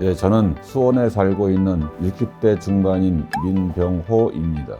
예, 저는 수원에 살고 있는 60대 중반인 민병호입니다.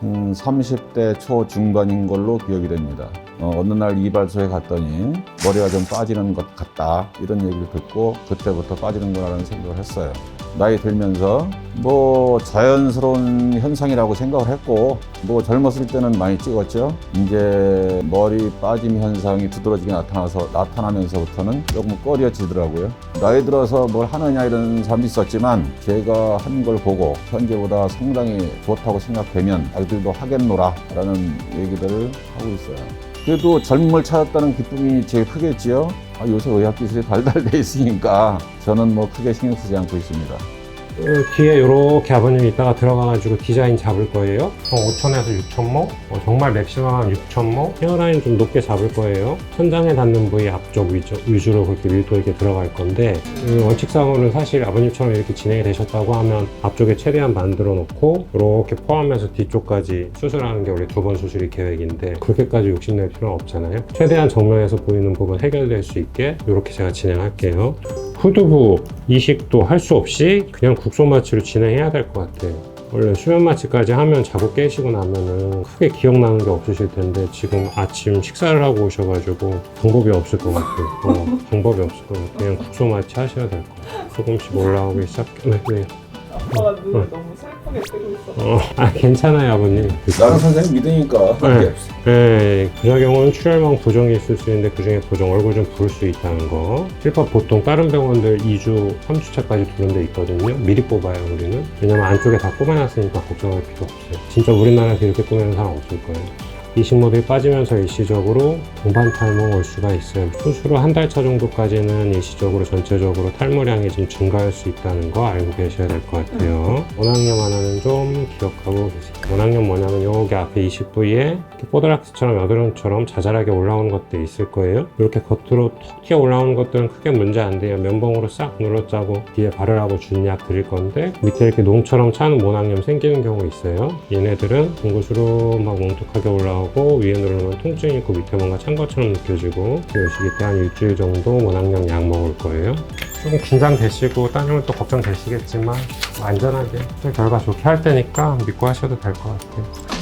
한 30대 초중반인 걸로 기억이 됩니다. 어, 어느 날 이발소에 갔더니 머리가 좀 빠지는 것 같다 이런 얘기를 듣고 그때부터 빠지는 거라는 생각을 했어요. 나이 들면서 뭐 자연스러운 현상이라고 생각을 했고 뭐 젊었을 때는 많이 찍었죠. 이제 머리 빠짐 현상이 두드러지게 나타나서 나타나면서부터는 조금 꺼려지더라고요. 나이 들어서 뭘 하느냐 이런 사람도 있었지만 제가 한 걸 보고 현재보다 상당히 좋다고 생각되면 아이들도 하겠노라라는 얘기들을 하고 있어요. 그래도 젊음을 찾았다는 기쁨이 제일 크겠지요. 아, 요새 의학 기술이 달달돼 있으니까 저는 뭐 크게 신경 쓰지 않고 있습니다. 어, 뒤에 이렇게 아버님이 이따가 들어가가지고 디자인 잡을 거예요. 한 5천에서 6천 모, 어, 정말 맥시멈 한 6천 모. 헤어라인 좀 높게 잡을 거예요. 천장에 닿는 부위 앞쪽 위주, 위주로 그렇게 밀도 있게 들어갈 건데 그 원칙상으로는 사실 아버님처럼 이렇게 진행이 되셨다고 하면 앞쪽에 최대한 만들어 놓고 이렇게 포함해서 뒤쪽까지 수술하는 게 원래 두 번 수술이 계획인데 그렇게까지 욕심낼 필요는 없잖아요. 최대한 정면에서 보이는 부분 해결될 수 있게 이렇게 제가 진행할게요. 후두부 이식도 할 수 없이 그냥 국소 마취로 진행해야 될 것 같아요. 원래 수면 마취까지 하면 자고 깨시고 나면은 크게 기억나는 게 없으실 텐데 지금 아침 식사를 하고 오셔가지고 방법이 없을 것 같아요. 어, 방법이 없을 것 같아요. 그냥 국소 마취 하셔야 될 것 같아요. 조금씩 올라오기 시작. 네, 네. 아빠가 눈을 어. 너무 슬프게 뜨고 있어. 어, 아 괜찮아요 아버님. 나는 선생님 믿으니까 네. 네, 부작용은 출혈망 부종이 있을 수 있는데 그 중에 부종 얼굴 좀 부을 수 있다는 거. 실밥 보통 다른 병원들 2주, 3주차까지 두는 데 있거든요. 미리 뽑아요, 우리는. 왜냐면 안쪽에 다 뽑아놨으니까 걱정할 필요 없어요. 진짜 우리나라에서 이렇게 꾸미는 사람 없을 거예요. 이식 모델이 빠지면서 일시적으로 동반 탈모 올 수가 있어요. 수술 후 한 달 차 정도까지는 일시적으로 전체적으로 탈모량이 좀 증가할 수 있다는 거 알고 계셔야 될 것 같아요. 원악염 하나는 좀 기억하고 계세요. 원악염 뭐냐면 여기 앞에 이식 부위에 이렇게 뽀드락스처럼 여드름처럼 자잘하게 올라오는 것들이 있을 거예요. 이렇게 겉으로 톡 튀어 올라오는 것들은 크게 문제 안 돼요. 면봉으로 싹 눌러짜고 뒤에 바르라고 준 약 드릴 건데 밑에 이렇게 농처럼 차는 모낭염 생기는 경우 있어요. 얘네들은 둥구스로 막 뭉툭하게 올라오고 위에 누르면 통증이 있고 밑에 뭔가 찬 것처럼 느껴지고 이 시기 때 한 일주일 정도 모낭염 약 먹을 거예요. 조금 긴장되시고 따님은 또 걱정되시겠지만 안전하게 결과 좋게 할 테니까 믿고 하셔도 될 것 같아요.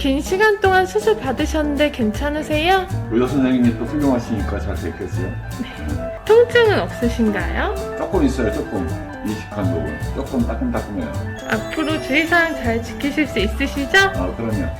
긴 시간 동안 수술 받으셨는데 괜찮으세요? 의사 선생님이 또 훌륭하시니까 잘 됐겠어요. 통증은 없으신가요? 조금 있어요, 조금. 이식한 부분. 조금 따끔따끔해요. 앞으로 주의사항 잘 지키실 수 있으시죠? 아, 그러면.